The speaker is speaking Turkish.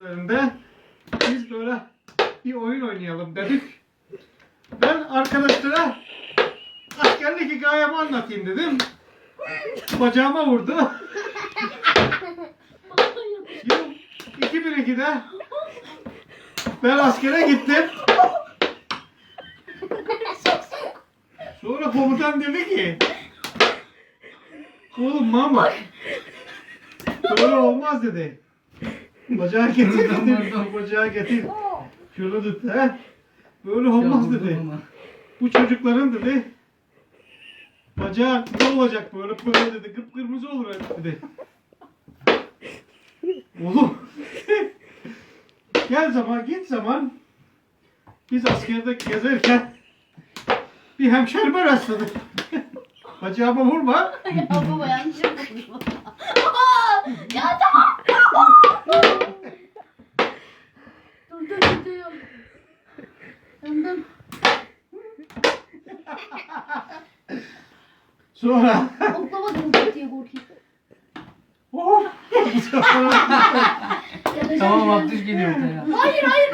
Önde biz böyle bir oyun oynayalım dedik. Ben arkadaşlara askerlik hikayemi anlatayım dedim. Bacağıma vurdu. Yıl 2002'de ben askere gittim. Sonra komutan dedi ki Oğlum Mahmut Böyle olmaz dedi. Bacağı getir dedi. Bacağı getir. Şunu tut he. Böyle olmaz dedi. Bu çocukların dedi. Bacağı ne olacak böyle böyle dedi. Kıpkırmızı olur dedi. Oğlum. Gel zaman git zaman. Biz askerde gezerken bir hemşerime rastladık. Bacağıma vurma. Ya baba yanlış. Aa, ya tamam. Dur dur. Döndüm. Sonra Oklamadım diye korkuyorum. Oh! Tamam Abdüş geliyor ortaya. Hayır hayır